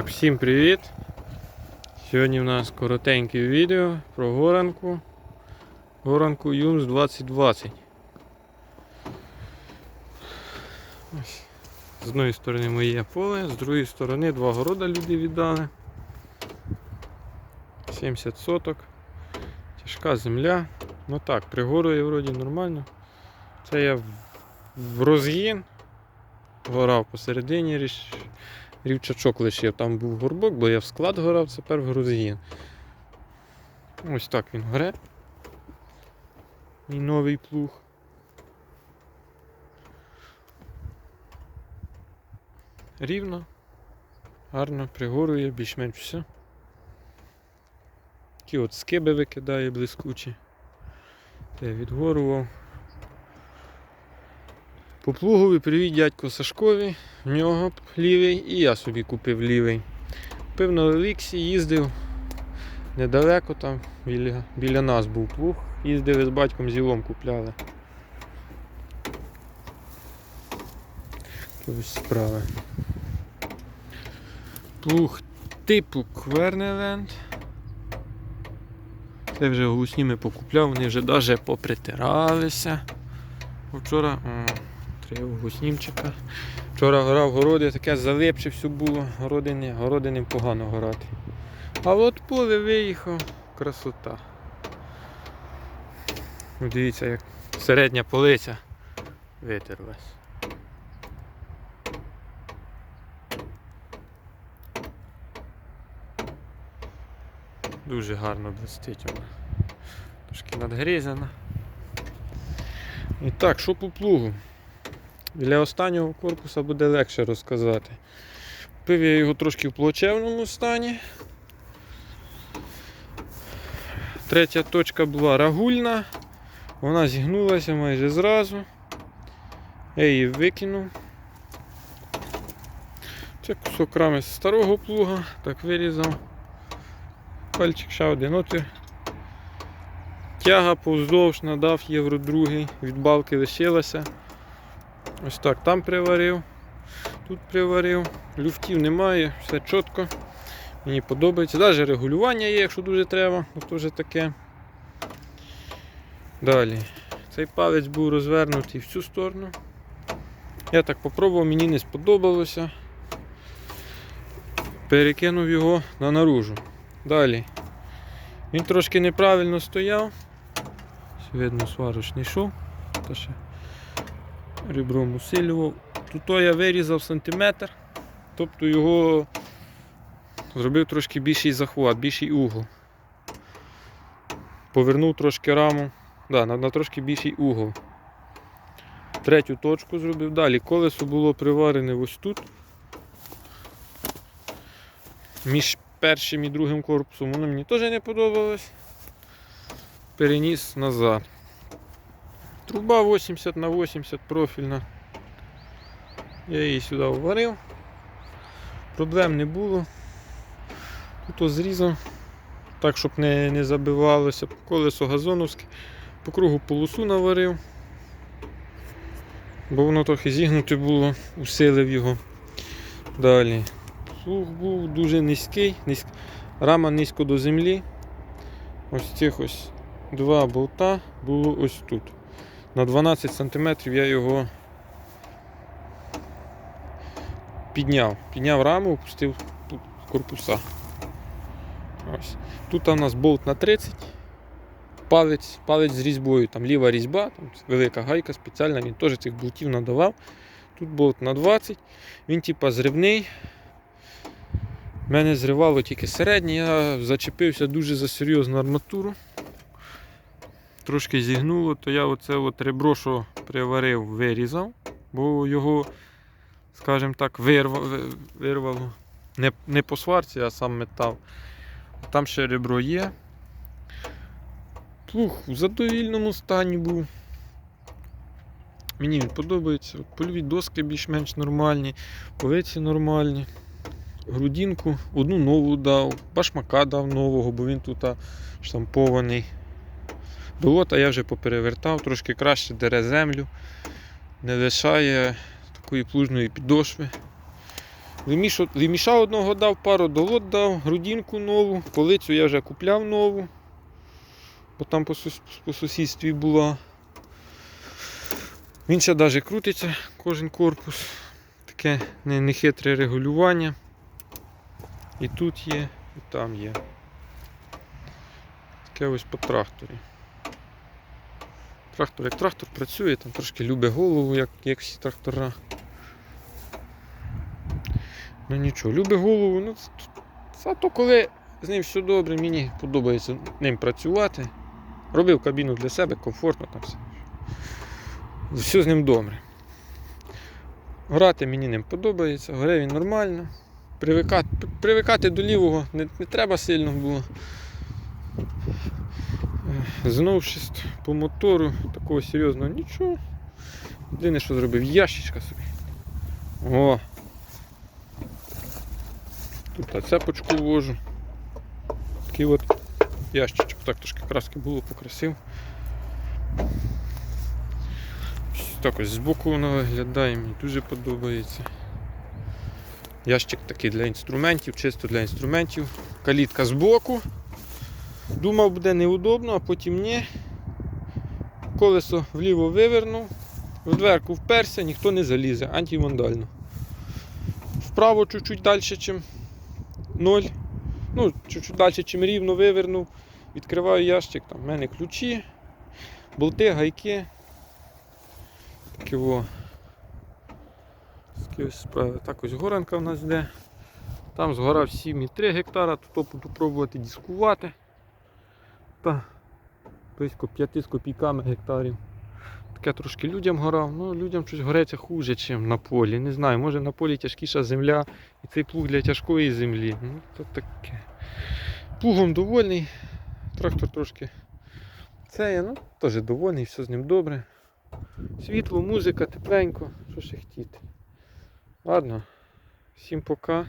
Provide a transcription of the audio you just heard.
Так, всім привіт! Сьогодні в нас коротеньке відео про горанку. Горанку Юмс 2020. Ось. З одної сторони моє поле, з другої сторони два города люди віддали. 70 соток. Тяжка земля. Ну так, пригорує вроді нормально. Це я в- розгін горав посередині ріш... рівчачок лишив. Там був горбок, бо я в склад горав, тепер в розгін. Ось так він горе. Мій новий плуг. Рівно, гарно пригорує, більш-менш все. Такі от скиби викидає блискучі. Те відгорував. По плугові привіт дядько Сашкові, в нього лівий і я собі купив лівий. Купив на Еліксі, їздив недалеко там, біля, біля нас був плуг. Їздили з батьком зілом купляли. Ось справи. Плуг типу Квернеленд. Це вже голосніми покупляв, вони вже навіть попритиралися. Вчора треба гуснімчика. Вчора горав городи, таке залипче все було, городини, городини погано горати. А от поле виїхав, красота. Ну, Дивіться, як середня полиця витерлась. Дуже гарно блистить вона. Трошки надгрізана. І так, що по плугу? Для останнього корпуса буде легше розказати. Купив я його трошки в плачевному стані. Третя точка була рагульна, вона зігнулася майже зразу. Я її викинув. Це кусок рами з старого плуга, так вирізав. Пальчик ще один отвір. Тяга повздовж надав євро другий, від балки лишилася. Ось так там приварив, тут приварив, люфтів немає, все чітко. Мені подобається. Навіть регулювання є, якщо дуже треба, то вже таке. Далі. Цей палець був розвернутий в цю сторону. Я так попробував, мені не сподобалося. Перекинув його на наружу. Далі. Він трошки неправильно стояв. Видно, сварочний шов. Та ще ребром усилював. Тут я вирізав сантиметр, тобто його зробив трошки більший захват, більший угол. Повернув трошки раму, да, на, на трошки більший угол. Третю точку зробив. Далі колесо було приварене ось тут. Між першим і другим корпусом воно мені теж не подобалось. Переніс назад. Труба 80 на 80 профільна. Я її сюди вварив. Проблем не було. Тут зрізав, так, щоб не, не забивалося. Колесо газоновське. По кругу полосу наварив. Бо воно трохи зігнуте було, усилив його. Далі. Слух був дуже низький, низьк... рама низько до землі. Ось цих ось два болта було ось тут. На 12 см я його підняв. Підняв раму, опустив корпуса. Ось. Тут у нас болт на 30, палець, палець з різьбою, там ліва різьба, там велика гайка спеціальна, він теж цих болтів надавав. Тут болт на 20, він типа зривний. Мене зривало тільки середнє, я зачепився дуже за серйозну арматуру. Трошки зігнуло, то я оце от ребро, що приварив, вирізав, бо його, скажімо так, вирвало, вирвало. Не, не по сварці, а сам метал. Там ще ребро є. Плуг в задовільному стані був. Мені він подобається. От Польові доски більш-менш нормальні, полиці нормальні. Грудінку, одну нову дав, башмака дав нового, бо він тут штампований. Болота я вже поперевертав, трошки краще дере землю, не лишає такої плужної підошви. Лемішу- одного дав, пару долот дав, грудинку нову, полицю я вже купляв нову, бо там по, сус- по сусідстві була. Він ще навіть крутиться, кожен корпус. Таке нехитре регулювання. І тут є, і там є. Таке ось по тракторі. Трактор як трактор працює, там трошки любить голову, як, як всі трактора. Ну нічого, любить голову, ну це то коли з ним все добре, мені подобається ним працювати. Робив кабіну для себе, комфортно там все. Все з ним добре. Грати мені ним подобається, гре він нормально. Привикати, привикати до лівого не, не треба сильно було. Е, З по мотору такого серйозного нічого. Єдине, що зробив, ящичка собі. О! Тут цепочку ввожу. Такий от ящичок. Так трошки краски було покрасив. Так ось збоку воно виглядає, мені дуже подобається. Ящик такий для інструментів, чисто для інструментів. Калітка збоку. Думав, буде неудобно, а потім ні. Колесо вліво вивернув, в дверку вперся, ніхто не залізе, антивандально. Вправо чуть-чуть далі, чим 0. Ну, чуть-чуть далі, чим рівно вивернув. Відкриваю ящик, там в мене ключі, болти, гайки. Такі во. Так ось горанка в нас йде. Там згорав 7,3 гектара, тут пробувати дискувати. Та близько 5 з копійками гектарів. Таке трошки людям горав, ну людям щось гореться хуже, ніж на полі. Не знаю, може на полі тяжкіша земля і цей плуг для тяжкої землі. Ну, то таке. Плугом довольний. Трактор трошки це я, ну, теж довольний, все з ним добре. Світло, музика, тепленько, що ще хотіти. Ладно, всім пока.